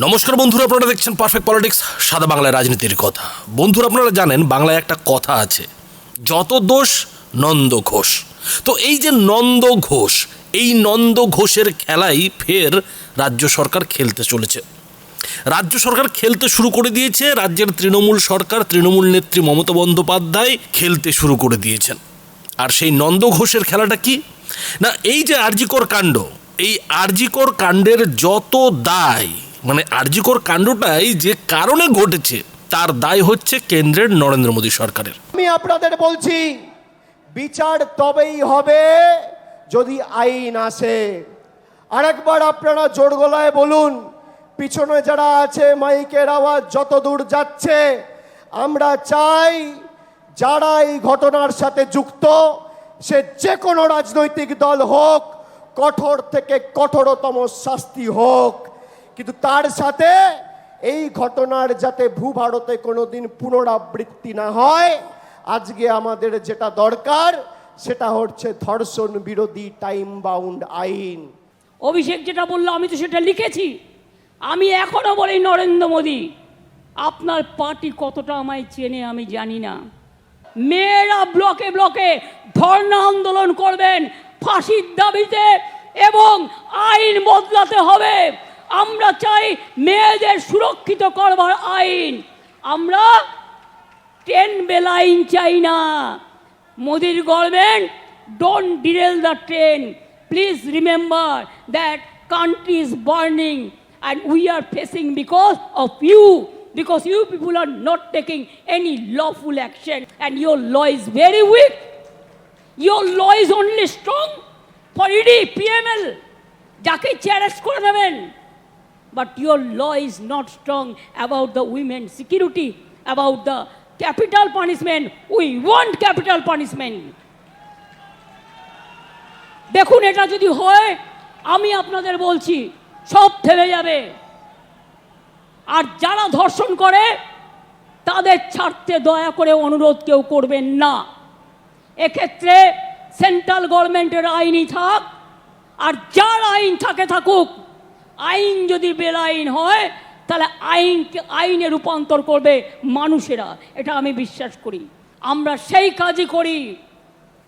নমস্কার বন্ধুরা, আপনারা দেখছেন পারফেক্ট পলিটিক্স সাদা বাংলায় রাজনীতির কথা। বন্ধুরা, আপনারা জানেন বাংলায় একটা কথা আছে, যত দোষ নন্দ ঘোষ। তো এই যে নন্দ ঘোষ, এই নন্দ ঘোষের খেলাই ফের রাজ্য সরকার খেলতে চলেছে। রাজ্য সরকার খেলতে শুরু করে দিয়েছে, রাজ্যের তৃণমূল সরকার, তৃণমূল নেত্রী মমতা বন্দ্যোপাধ্যায় খেলতে শুরু করে দিয়েছেন। আর সেই নন্দ ঘোষের খেলাটা কি? না, এই যে আরজিকর কাণ্ড, এই আরজিকর কাণ্ডের যত দায় মানে আরজিকর কাণ্ডটাই যে কারণে ঘটেছে, তার দায় হচ্ছে কেন্দ্রের নরেন্দ্র মোদী সরকারের। আমি আপনাদের বলছি, বিচার তবেই হবে যদি আইন আসে। আরেকবার আপনারা জোর গলায় বলুন, পিছনে যারা আছে, মাইকের আওয়াজ যত দূর যাচ্ছে, আমরা চাই যারা এই ঘটনার সাথে যুক্ত, সে যে কোনো রাজনৈতিক দল হোক, কঠোর থেকে কঠোরতম শাস্তি হোক। কিন্তু তার সাথে এই ঘটনার যাতে ভূভারতে কোনোদিন পুনরাবৃত্তি না হয়, আজকে আমাদের যেটা দরকার, সেটা হচ্ছে ধর্ষণ বিরোধী টাইম বাউন্ড আইন। অভিষেক যেটা বলল, আমি তো সেটা লিখেছি। আমি এখনও বলি, নরেন্দ্র মোদী, আপনার পার্টি কতটা আমায় চেনে আমি জানি না। মেয়েরা ব্লকে ব্লকে ধর্ণা আন্দোলন করবেন, ফাঁসির দাবিতে, এবং আইন বদলাতে হবে। আমরা চাই মেয়েদের সুরক্ষিত করবার আইন। আমরা ট্রেন বেল আইন চাই না। মোদির government don't derail the train please remember that country is burning and we are facing because of you because you people are not taking any lawful action and your law is very weak your law is only strong for ED PML যাকে চ্যারেস করে দেবেন। But your law is not strong about the women. Security about the capital punishment. We want capital punishment. দেখুন, এটা যদি হয়, আমি আপনাদের বলছি, সব থেমে যাবে। আর যারা ধর্ষণ করে, তাদের ছাড়তে দয়া করে অনুরোধ কেউ করবেন না। এক্ষেত্রে সেন্ট্রাল গভর্নমেন্টের আইনই থাক, আর যার আইন থাকে থাকুক আইন যদি বেলাইন হয়, তাহলে আইনকে আইনে রূপান্তর করবে মানুষেরা। এটা আমি বিশ্বাস করি। আমরা সেই কাজই করি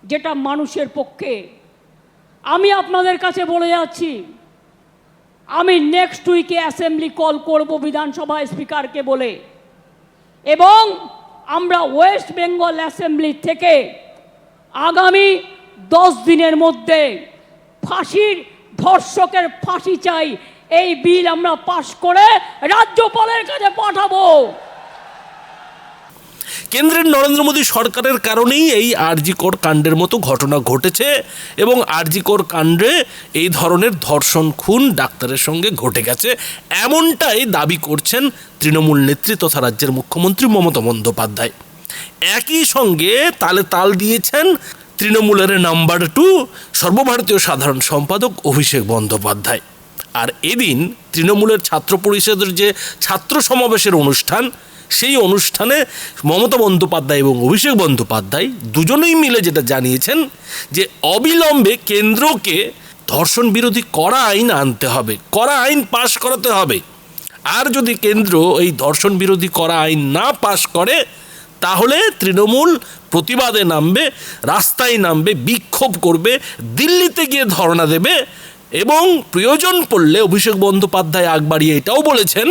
যেটা মানুষের পক্ষে। আমি আপনাদের কাছে বলে যাচ্ছি, আমি নেক্সট উইকে অ্যাসেম্বলি কল করব বিধানসভা স্পিকারকে বলে। এবং আমরা ওয়েস্ট বেঙ্গল অ্যাসেম্বলি থেকে আগামী দশ দিনের মধ্যে ফাঁসির ধর্ষকের ফাঁসি চাই এই বিল আমরা পাশ করে রাজ্যপালের কাছে পাঠাবো। কেন্দ্রের নরেন্দ্র মোদী সরকারের কারণেই এই আরজিকর কাণ্ডের মতো ঘটনা ঘটেছে এবং আরজিকর কাণ্ডে এই ধরনের ধর্ষণ, খুন ডাক্তারের সঙ্গে ঘটে গেছে। এমনটাই দাবি করছেন তৃণমূল নেত্রী তথা রাজ্যের মুখ্যমন্ত্রী মমতা বন্দ্যোপাধ্যায়। একই সঙ্গে তালে তাল দিয়েছেন তৃণমূলের নাম্বার টু সর্বভারতীয় সাধারণ সম্পাদক অভিষেক বন্দ্যোপাধ্যায়। আর এদিন তৃণমূলের ছাত্র পরিষদের যে ছাত্র সমাবেশের অনুষ্ঠান, সেই অনুষ্ঠানে মমতা বন্দ্যোপাধ্যায় এবং অভিষেক বন্দ্যোপাধ্যায় দুজনেই মিলে যেটা জানিয়েছেন যে অবিলম্বে কেন্দ্রকে ধর্ষণ বিরোধী কড়া আইন আনতে হবে, কড়া আইন পাশ করাতে হবে। আর যদি কেন্দ্র এই ধর্ষণ বিরোধী করা আইন না পাশ করে, তাহলে তৃণমূল প্রতিবাদে নামবে, রাস্তায় নামবে, বিক্ষোভ করবে, দিল্লিতে গিয়ে ধর্ণা দেবে এবং প্রয়োজন পড়লে অভিষেক বন্দ্যোপাধ্যায় আগ বাড়িয়ে এটাও বলেছেন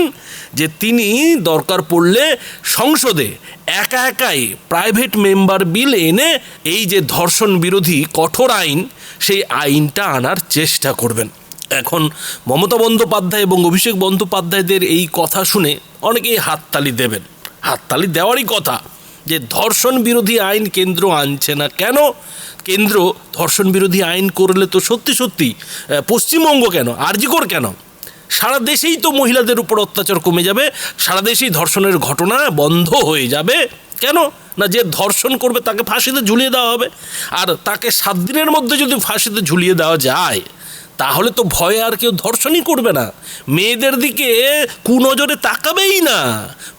যে তিনি দরকার পড়লে সংসদে একা একাই প্রাইভেট মেম্বার বিল এনে এই যে ধর্ষণ বিরোধী কঠোর আইন, সেই আইনটা আনার চেষ্টা করবেন। এখন মমতা বন্দ্যোপাধ্যায় এবং অভিষেক বন্দ্যোপাধ্যায়দের এই কথা শুনে অনেকেই হাততালি দেবেন। হাততালি দেওয়ারই কথা। যে ধর্ষণ বিরোধী আইন কেন্দ্র আনছে না কেন? কেন্দ্র ধর্ষণ বিরোধী আইন করলে তো সত্যি সত্যি পশ্চিমবঙ্গ কেন? আরজিকর কেন? সারা দেশেই তো মহিলাদের উপর অত্যাচার কমে যাবে, সারা দেশেই ধর্ষণের ঘটনা বন্ধ হয়ে যাবে। কেন? না যে ধর্ষণ করবে তাকে ফাঁসিতে ঝুলিয়ে দেওয়া হবে। আর তাকে সাত দিনের মধ্যে যদি ফাঁসিতে ঝুলিয়ে দেওয়া যায় তাহলে তো ভয়ে আর কেউ ধর্ষণই করবে না। মেয়েদের দিকে কুনজরে তাকাবেই না।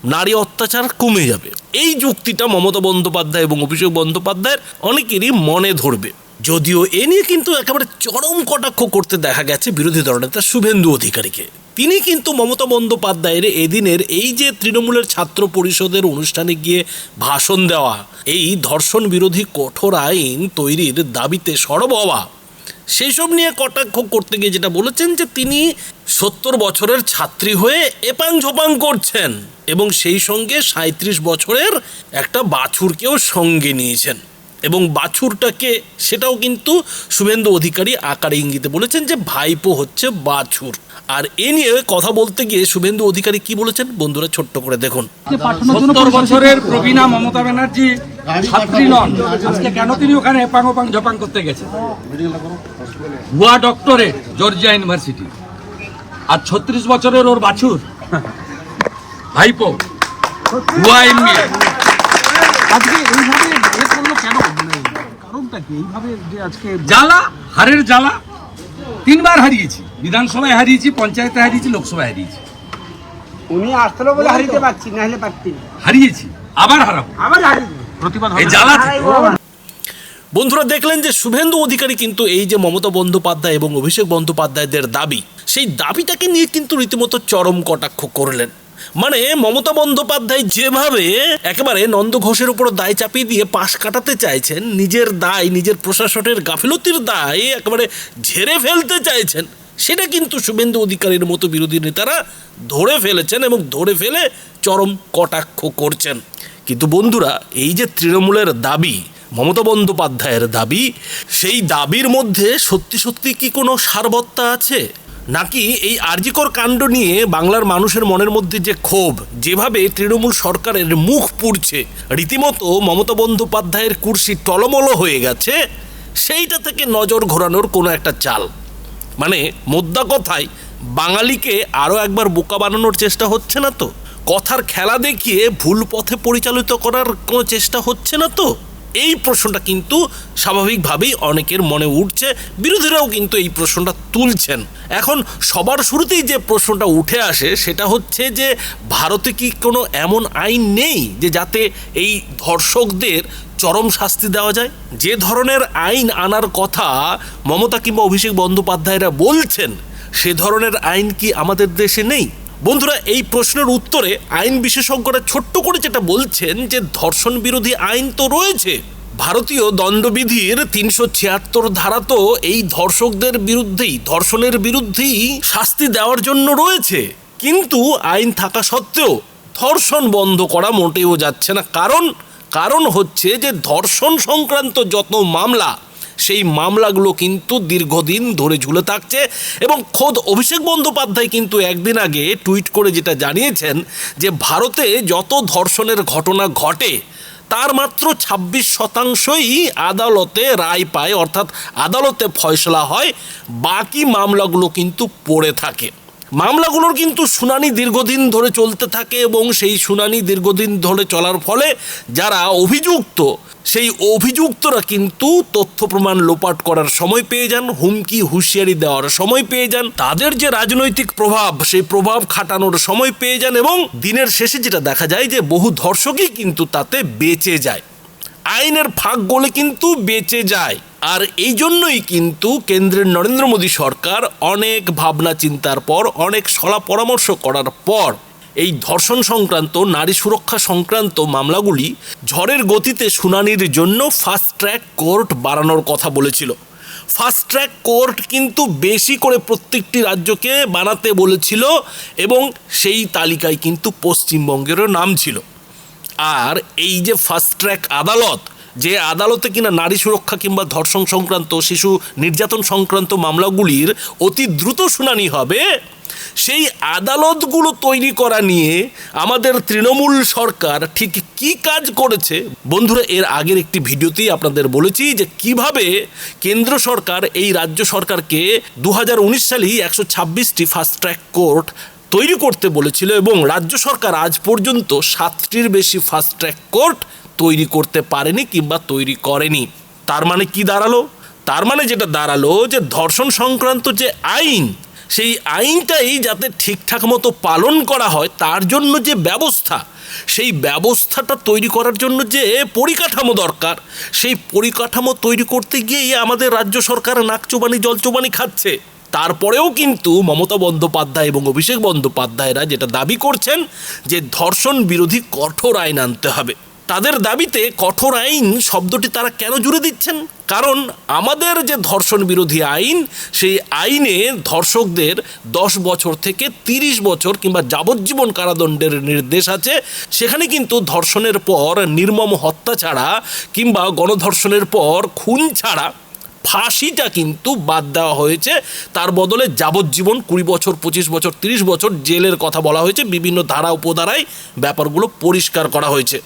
নারী অত্যাচার কমে যাবে। এই যুক্তিটা মমতা বন্দ্যোপাধ্যায় এবং অভিষেক বন্দ্যোপাধ্যায়ের অনেকেরই মনে ধরবে। যদিও এ নিয়ে কিন্তু একেবারে চরম কটাক্ষ করতে দেখা গেছে বিরোধী দলনেতা শুভেন্দু অধিকারীকে। তিনি কিন্তু মমতা বন্দ্যোপাধ্যায়ের এদিনের এই যে তৃণমূলের ছাত্র পরিষদের অনুষ্ঠানে গিয়ে ভাষণ দেওয়া, এই ধর্ষণ বিরোধী কঠোর আইন তৈরির দাবিতে সরব হওয়া সেই সব নিয়ে কটাক্ষ করতে গিয়ে যেটা বলেছেন যে তিনি সত্তর বছরের ছাত্রী হয়ে এপাং ঝোপাং করছেন এবং সেই সঙ্গে সাঁত্রিশ বছরের একটা বাছুরকেও সঙ্গে নিয়েছেন। এবং বাছুরটাকে সেটাও কিন্তু শুভেন্দু অধিকারী আকারে ইঙ্গিতে বলেছেন যে ভাইপো হচ্ছে বাছুর। আর এ নিয়ে কথা বলতে গিয়ে শুভেন্দু অধিকারী কি বলেছেন? বন্ধুরা ছোট্ট করে দেখুন। সত্তর বছরের প্রবীণা মমতা ব্যানার্জি ছাত্রী নন। আজকে কেন তিনি ওখানে এপাং ওপাং ঝপাং করতে গেছেন? ভুয়া ডক্টরেট জর্জিয়া ইউনিভার্সিটি। আর ছত্রিশ বছরের ওর বাছুর ভাইপো ভুয়া এমবিএ আজকে এইভাবে কেন মানে কারণটা কি? এইভাবে যে আজকে জ্বালা হারের জ্বালা তিনবার হারিয়েছি। বিধানসভায় হারিয়েছি পঞ্চায়েতে হারিয়েছি লোকসভায় হারিয়েছি। উনি আসলো বলে হারিতে পারছি না হলে পারতি হারিয়েছি আবার হারাবো। আবার হারিয়েছি প্রতিবাদ হবে জ্বালা বন্ধুরা দেখলেন যে শুভেন্দু অধিকারী কিন্তু এই যে মমতা বন্দ্যোপাধ্যায় এবং অভিষেক বন্দ্যোপাধ্যায়দের দাবি সেই দাবিটাকে নিয়ে কিন্তু রীতিমতো চরম কটাক্ষ করলেন। মানে মমতা বন্দ্যোপাধ্যায় যেভাবে একেবারে নন্দ ঘোষের উপর দায় চাপিয়ে দিয়ে পাশ কাটাতে চাইছেন, নিজের দায়, নিজের প্রশাসনের গাফিলতির দায় একেবারে ঝেড়ে ফেলতে চাইছেন, সেটা কিন্তু শুভেন্দু অধিকারীর মতো বিরোধী নেতারা ধরে ফেলেছেন এবং ধরে ফেলে চরম কটাক্ষ করছেন। কিন্তু বন্ধুরা, এই যে তৃণমূলের দাবি, মমতা বন্দ্যোপাধ্যায়ের দাবি, সেই দাবির মধ্যে সত্যি সত্যি কি কোনো সারবত্তা আছে? নাকি এই আরজিকর কাণ্ড নিয়ে বাংলার মানুষের মনের মধ্যে যে ক্ষোভ, যেভাবে তৃণমূল সরকারের মুখ পুড়ছে, রীতিমতো মমতা বন্দ্যোপাধ্যায়ের কুর্সি টলমল হয়ে গেছে, সেইটা থেকে নজর ঘোরানোর কোনো একটা চাল। মানে মোদ্দা কথায়, বাঙালিকে আরও একবার বোকা বানানোর চেষ্টা হচ্ছে না তো? কথার খেলা দেখিয়ে ভুল পথে পরিচালিত করার কোনো চেষ্টা হচ্ছে না তো? এই প্রশ্নটা কিন্তু স্বাভাবিকভাবেই অনেকের মনে উঠছে। বিরোধীরাও কিন্তু এই প্রশ্নটা তুলছেন। এখন সবার শুরুতেই যে প্রশ্নটা উঠে আসে, সেটা হচ্ছে যে ভারতে কি কোনো এমন আইন নেই যে যাতে এই ধর্ষকদের চরম শাস্তি দেওয়া যায়? যে ধরনের আইন আনার কথা মমতা কিংবা অভিষেক বন্দ্যোপাধ্যায়রা বলছেন, সে ধরনের আইন কি আমাদের দেশে নেই? বন্ধুরা, এই প্রশ্নের উত্তরে আইন বিশেষজ্ঞরা ছোট্ট করে যেটা বলছেন যে ধর্ষণ বিরোধী আইন তো রয়েছে। ভারতীয় দণ্ডবিধির তিনশো ছিয়াত্তর ধারা তো এই ধর্ষকদের বিরুদ্ধেই, ধর্ষণের বিরুদ্ধেই শাস্তি দেওয়ার জন্য রয়েছে। কিন্তু আইন থাকা সত্ত্বেও ধর্ষণ বন্ধ করা মোটেও যাচ্ছে না। কারণ কারণ হচ্ছে যে ধর্ষণ সংক্রান্ত যত মামলা সেই মামলাগুলো কিন্তু দীর্ঘদিন ধরে ঝুলে থাকছে এবং খোদ অভিষেক বন্দ্যোপাধ্যায় কিন্তু একদিন আগে টুইট করে যেটা জানিয়েছেন যে ভারতে যত ধর্ষণের ঘটনা ঘটে, তার মাত্র ছাব্বিশ শতাংশই আদালতে রায় পায়, অর্থাৎ আদালতে ফয়সলা হয়, বাকি মামলাগুলো কিন্তু পড়ে থাকে। মামলাগুলোর কিন্তু শুনানি দীর্ঘদিন ধরে চলতে থাকে এবং সেই শুনানি দীর্ঘদিন ধরে চলার ফলে যারা অভিযুক্ত, সেই অভিযুক্তরা কিন্তু তথ্য প্রমাণ লোপাট করার সময় পেয়ে যান, হুমকি, হুঁশিয়ারি দেওয়ার সময় পেয়ে যান, তাদের যে রাজনৈতিক প্রভাব, সেই প্রভাব খাটানোর সময় পেয়ে যান এবং দিনের শেষে যেটা দেখা যায় যে বহু ধর্ষকই কিন্তু তাতে বেঁচে যায়। আইনের ফাঁক গলে কিন্তু বেঁচে যায়। আর এই জন্যই কিন্তু কেন্দ্রের নরেন্দ্র মোদী সরকার অনেক ভাবনা চিন্তার পর, অনেক সলা পরামর্শ করার পর এই ধর্ষণ সংক্রান্ত, নারী সুরক্ষা সংক্রান্ত মামলাগুলি ঝড়ের গতিতে শুনানির জন্য ফাস্ট ট্র্যাক কোর্ট বাড়ানোর কথা বলেছিল। ফাস্ট ট্র্যাক কোর্ট কিন্তু বেশি করে প্রত্যেকটি রাজ্যকে বানাতে বলেছিল এবং সেই তালিকায় কিন্তু পশ্চিমবঙ্গেরও নাম ছিল। আর এই যে ফাস্ট ট্র্যাক আদালত, যে আদালতে কিনা নারী সুরক্ষা কিংবা ধর্ষণ সংক্রান্ত, শিশু নির্যাতন সংক্রান্ত মামলাগুলির অতি দ্রুত শুনানি হবে, সেই আদালতগুলো তৈরি করা নিয়ে আমাদের তৃণমূল সরকার ঠিক কি কাজ করেছে? বন্ধুরা, এর আগের একটি ভিডিওতেই আপনাদের বলেছি যে কীভাবে কেন্দ্র সরকার এই রাজ্য সরকারকে দু হাজার উনিশ সালেই একশো ছাব্বিশটি ফাস্ট ট্র্যাক কোর্ট তৈরি করতে বলেছিল এবং রাজ্য সরকার আজ পর্যন্ত সাতটির বেশি ফাস্ট ট্র্যাক কোর্ট তৈরি করতে পারেনি কিংবা তৈরি করেনি। তার মানে কি দাঁড়াল? তার মানে যেটা দাঁড়াল যে ধর্ষণ সংক্রান্ত যে আইন, সেই আইনটাই যাতে ঠিকঠাক মতো পালন করা হয়, তার জন্য যে ব্যবস্থা, সেই ব্যবস্থাটা তৈরি করার জন্য যে পরিকাঠামো দরকার, সেই পরিকাঠামো তৈরি করতে গিয়েই আমাদের রাজ্য সরকার নাকচোবানি জলচোবানি খাচ্ছে। তারপরেও কিন্তু মমতা বন্দ্যোপাধ্যায় এবং অভিষেক বন্দ্যোপাধ্যায়রা যেটা দাবি করছেন যে ধর্ষণ বিরোধী কঠোর আইন আনতে হবে। তাদের দাবিতে কঠোর আইন শব্দটি তারা কেন জুড়ে দিচ্ছেন? কারণ আমাদের যে ধর্ষণ বিরোধী আইন, সেই আইনে ধর্ষকদের দশ বছর থেকে তিরিশ বছর কিংবা যাবজ্জীবন কারাদণ্ডের নির্দেশ আছে। সেখানে কিন্তু ধর্ষণের পর নির্মম হত্যা ছাড়া কিংবা গণধর্ষণের পর খুন ছাড়া ফাঁসিটা কিন্তু বাদ দেওয়া হয়েছে। তার বদলে যাবজ্জীবন কুড়ি বছর, পঁচিশ বছর, তিরিশ বছর জেলের কথা বলা হয়েছে। বিভিন্ন ধারা, উপধারায় ব্যাপারগুলো পরিষ্কার করা হয়েছে।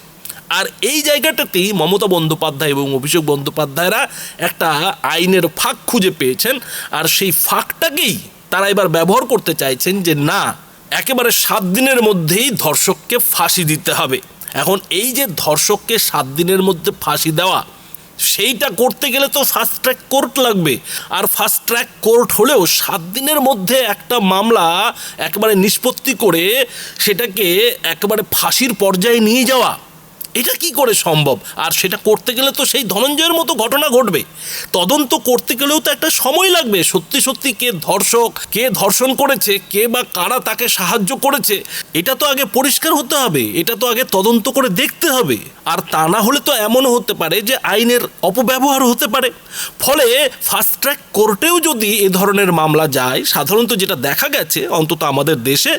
আর এই জায়গাটাতেই মমতা বন্দ্যোপাধ্যায় এবং অভিষেক বন্দ্যোপাধ্যায়রা একটা আইনের ফাঁক খুঁজে পেয়েছেন। আর সেই ফাঁকটাকেই তারা এবার ব্যবহার করতে চাইছেন যে, না, একেবারে সাত দিনের মধ্যেই ধর্ষককে ফাঁসি দিতে হবে। এখন এই যে ধর্ষককে সাত দিনের মধ্যে ফাঁসি দেওয়া সেইটা করতে গেলে তো ফাস্ট ট্র্যাক কোর্ট লাগবে। আর ফাস্ট ট্র্যাক কোর্ট হলেও সাত দিনের মধ্যে একটা মামলা একবারে নিষ্পত্তি করে সেটাকে একবারে ফাঁসির পর্যায়ে নিয়ে যাওয়া। এটা কি করে সম্ভব? আর সেটা করতে গেলে তো সেই ধনঞ্জয়ের মতো ঘটনা ঘটবে। তদন্ত করতে গেলেও তো একটা সময় লাগবে। সত্যি সত্যি কে ধর্ষক, কে ধর্ষণ করেছে, কে বা কারা তাকে সাহায্য করেছে, এটা তো আগে পরিষ্কার হতে হবে। এটা তো আগে তদন্ত করে দেখতে হবে। আর তা না হলে তো এমনও হতে পারে যে আইনের অপব্যবহার হতে পারে। ফলে ফাস্ট ট্র্যাক কোর্টেও যদি এ ধরনের মামলা যায়, সাধারণত যেটা দেখা গেছে অন্তত আমাদের দেশে,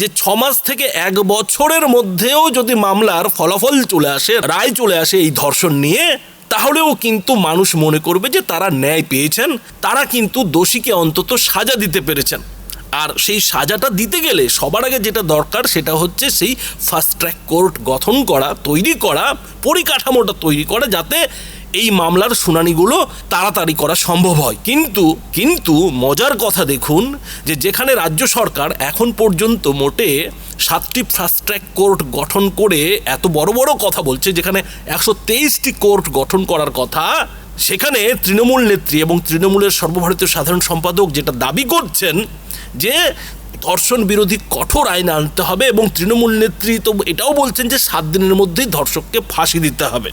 যে ছ মাস থেকে এক বছরের মধ্যেও যদি মামলার ফলাফল চলে আসে, রায় চলে আসে এই ধর্ষণ নিয়ে, তাহলেও কিন্তু মানুষ মনে করবে যে তারা ন্যায় পেয়েছেন, তারা কিন্তু দোষীকে অন্তত সাজা দিতে পেরেছেন। আর সেই সাজাটা দিতে গেলে সবার আগে যেটা দরকার সেটা হচ্ছে সেই ফাস্ট ট্র্যাক কোর্ট গঠন করা, তৈরি করা, পরিকাঠামোটা তৈরি করা যাতে এই মামলার শুনানিগুলো তাড়াতাড়ি করা সম্ভব হয়। কিন্তু কিন্তু মজার কথা দেখুন যে যেখানে রাজ্য সরকার এখন পর্যন্ত মোটে সাতটি ফাস্ট ট্র্যাক কোর্ট গঠন করে এত বড় বড় কথা বলছে যেখানে একশো তেইশটি কোর্ট গঠন করার কথা, সেখানে তৃণমূল নেত্রী এবং তৃণমূলের সর্বভারতীয় সাধারণ সম্পাদক যেটা দাবি করছেন যে ধর্ষণ বিরোধী কঠোর আইন আনতে হবে এবং তৃণমূল নেত্রী তো এটাও বলছেন যে সাত দিনের মধ্যেই ধর্ষককে ফাঁসি দিতে হবে।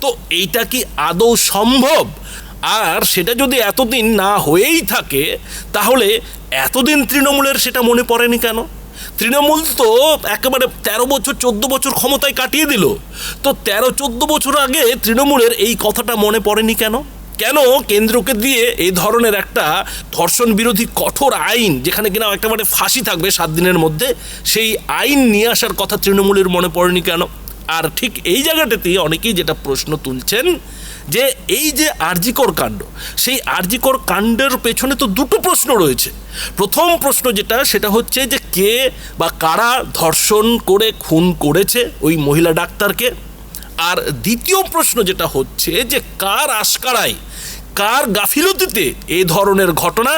তো এইটা কি আদৌ সম্ভব? আর সেটা যদি এতদিন না হয়েই থাকে, তাহলে এতদিন তৃণমূলের সেটা মনে পড়েনি কেন? তৃণমূল তো একেবারে তেরো বছর, চোদ্দ বছর ক্ষমতায় কাটিয়ে দিল। তো তেরো, চোদ্দ বছর আগে তৃণমূলের এই কথাটা মনে পড়েনি কেন? কেন কেন্দ্রকে দিয়ে এই ধরনের একটা ধর্ষণ বিরোধী কঠোর আইন, যেখানে কিনা একেবারে ফাঁসি থাকবে সাত দিনের মধ্যে, সেই আইন নিয়ে আসার কথা তৃণমূলের মনে পড়েনি কেন? আর ঠিক এই জায়গাটাতেই অনেকেই যেটা প্রশ্ন তুলছেন, যে এই যে আরজিকর কাণ্ড, সেই আরজিকর কাণ্ডের পেছনে তো দুটো প্রশ্ন রয়েছে। প্রথম প্রশ্ন যেটা, সেটা হচ্ছে যে কে বা কারা ধর্ষণ করে, খুন করেছে ওই মহিলা ডাক্তারকে? আর দ্বিতীয় প্রশ্ন যেটা হচ্ছে যে কার আশকারায় কার গাফিলতিতে এ ধরনের ঘটনা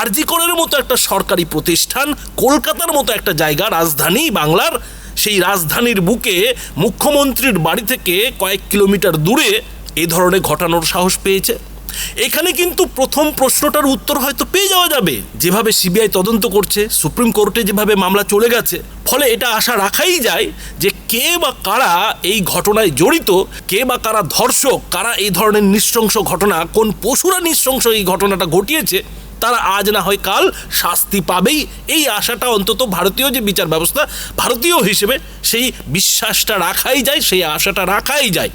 আরজিকরের মতো একটা সরকারি প্রতিষ্ঠান, কলকাতার মতো একটা জায়গা, রাজধানী বাংলার, সেই রাজধানীর বুকে মুখ্যমন্ত্রীর বাড়ি থেকে কয়েক কিলোমিটার দূরে এ ধরনের ঘটানোর সাহস পেয়েছে। এখানে কিন্তু প্রথম প্রশ্নটার উত্তর হয়তো পেয়ে যাওয়া যাবে। যেভাবে সিবিআই তদন্ত করছে, সুপ্রিম কোর্টে যেভাবে মামলা চলে গেছে, ফলে এটা আশা রাখাই যায় যে কে বা কারা এই ঘটনায় জড়িত, কে বা কারা ধর্ষক, কারা এই ধরনের নৃশংস ঘটনা, কোন পশুরা নৃশংস এই ঘটনাটা ঘটিয়েছে, তারা আজ না হয় কাল শাস্তি পাবেই। এই আশাটা অন্তত ভারতীয় যে বিচার ব্যবস্থা, ভারতীয় হিসেবে সেই বিশ্বাসটা রাখাই যায়, সেই আশাটা রাখাই যায়।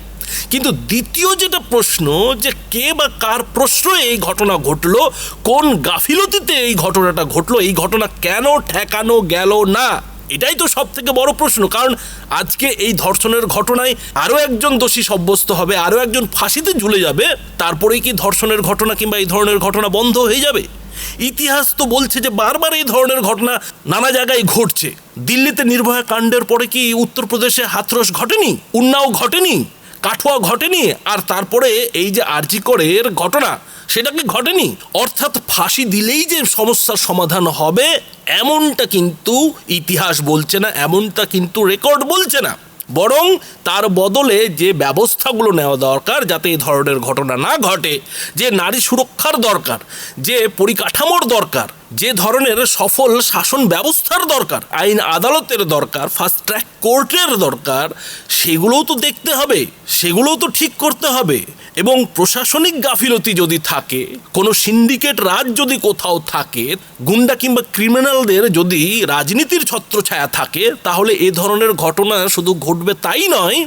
কিন্তু দ্বিতীয় যেটা প্রশ্ন যে কে বা কার প্রশ্রয়ে এই ঘটনা ঘটলো, কোন গাফিলতিতে এই ঘটনাটা ঘটলো, এই ঘটনা কেন ঠেকানো গেল না? এটাই তো সব থেকে বড় প্রশ্ন, কারণ আজকে এই ধর্ষণের ঘটনায় আরও একজন দোষী সাব্যস্ত হবে আরও একজন ফাঁসিতে ঝুলে যাবে, তারপরেই কি ধর্ষণের ঘটনা কিংবা এই ধরনের ঘটনা বন্ধ হয়ে যাবে? ইতিহাস তো বলছে যে বারবার এই ধরনের ঘটনা নানা জায়গায় ঘটছে। দিল্লিতে নির্ভয়া কাণ্ডের পরে কি উত্তরপ্রদেশে হাথরস ঘটেনি? উন্নাও ঘটেনি? কাঠুয়া ঘটেনি আর তারপরে এই যে আরজিকরের ঘটনা, সেটা কি ঘটেনি? অর্থাৎ ফাঁসি দিলেই যে সমস্যার সমাধান হবে, এমনটা কিন্তু ইতিহাস বলছে না, এমনটা কিন্তু রেকর্ড বলছে না। বরং তার বদলে যে ব্যবস্থাগুলো নেওয়া দরকার, যাতে এই ধরনের ঘটনা না ঘটে, যে নারী সুরক্ষার দরকার, যে পরিকাঠামোর দরকার যে ধরনের সফল শাসন ব্যবস্থার দরকার, আইন আদালতের দরকার ফাস্ট ট্র্যাক কোর্টের দরকার, সেগুলোও তো দেখতে হবে, সেগুলোও তো ঠিক করতে হবে। এবং প্রশাসনিক গাফিলতি যদি থাকে, কোনো সিন্ডিকেট রাজ যদি কোথাও থাকে, গুন্ডা কিংবা ক্রিমিনালদের যদি রাজনীতির ছত্রছায়া থাকে, তাহলে এ ধরনের ঘটনা শুধু ঘটবে তাই নয়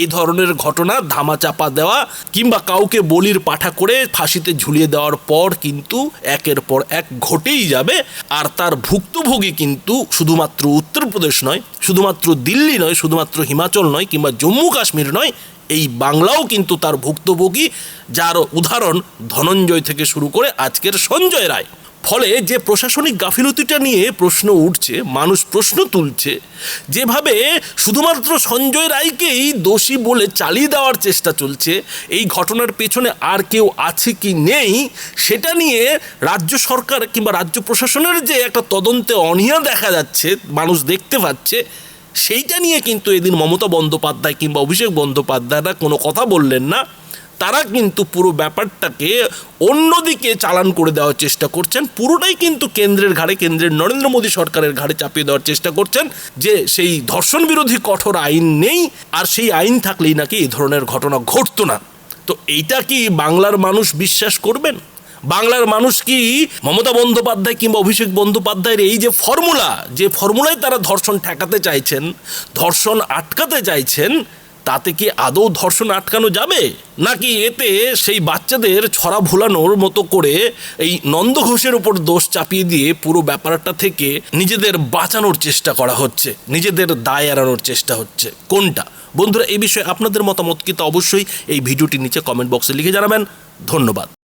এই ধরনের ঘটনা ধামাচাপা দেওয়া কিংবা কাউকে বলির পাঠা করে ফাঁসিতে ঝুলিয়ে দেওয়ার পর কিন্তু একের পর এক ঘটেই যাবে। আর তার ভুক্তভোগী কিন্তু শুধুমাত্র উত্তরপ্রদেশ নয়, শুধুমাত্র দিল্লি নয়, শুধুমাত্র হিমাচল নয় কিংবা জম্মু কাশ্মীর নয়, এই বাংলাও কিন্তু তার ভুক্তভোগী, যার উদাহরণ ধনঞ্জয় থেকে শুরু করে আজকের সঞ্জয় রায়। ফলে যে প্রশাসনিক গাফিলতিটা নিয়ে প্রশ্ন উঠছে, মানুষ প্রশ্ন তুলছে, যেভাবে শুধুমাত্র সঞ্জয় রায়কেই দোষী বলে চালিয়ে দেওয়ার চেষ্টা চলছে, এই ঘটনার পেছনে আর কেউ আছে কি নেই, সেটা নিয়ে রাজ্য সরকার কিংবা রাজ্য প্রশাসনের যে একটা তদন্তে অনীহা দেখা যাচ্ছে, মানুষ দেখতে পাচ্ছে, সেইটা নিয়ে কিন্তু এদিন মমতা বন্দ্যোপাধ্যায় কিংবা অভিষেক বন্দ্যোপাধ্যায়রা কোনো কথা বললেন না। তারা কিন্তু পুরো ব্যাপারটাকে অন্যদিকে চালান করে দেওয়ার চেষ্টা করছেন। পুরোটাই কিন্তু কেন্দ্রের ঘাড়ে, কেন্দ্রের নরেন্দ্র মোদী সরকারের ঘাড়ে চাপিয়ে দেওয়ার চেষ্টা করছেন যে সেই ধর্ষণ বিরোধী কঠোর আইন নেই আর সেই আইন থাকলেই নাকি এই ধরনের ঘটনা ঘটতো না। তো এইটা কি বাংলার মানুষ বিশ্বাস করবেন? বাংলার মানুষ কি মমতা বন্দ্যোপাধ্যায় কিংবা অভিষেক বন্দ্যোপাধ্যায়ের এই যে ফর্মুলা, যে ফর্মুলায় তারা ধর্ষণ ঠেকাতে চাইছেন, ধর্ষণ আটকাতে চাইছেন তাতে কি আদৌ ধর্ষণ আটকানো যাবে? নাকি এতে সেই বাচ্চাদের ছড়া ভোলানোর মতো করে এই নন্দ ঘোষের উপর দোষ চাপিয়ে দিয়ে পুরো ব্যাপারটা থেকে নিজেদের বাঁচানোর চেষ্টা করা হচ্ছে, নিজেদের দায় এড়ানোর চেষ্টা হচ্ছে। কোনটা? বন্ধুরা, এই বিষয়ে আপনাদের মতামত কিন্তু অবশ্যই এই ভিডিওটি নিচে কমেন্ট বক্সে লিখে জানাবেন। ধন্যবাদ।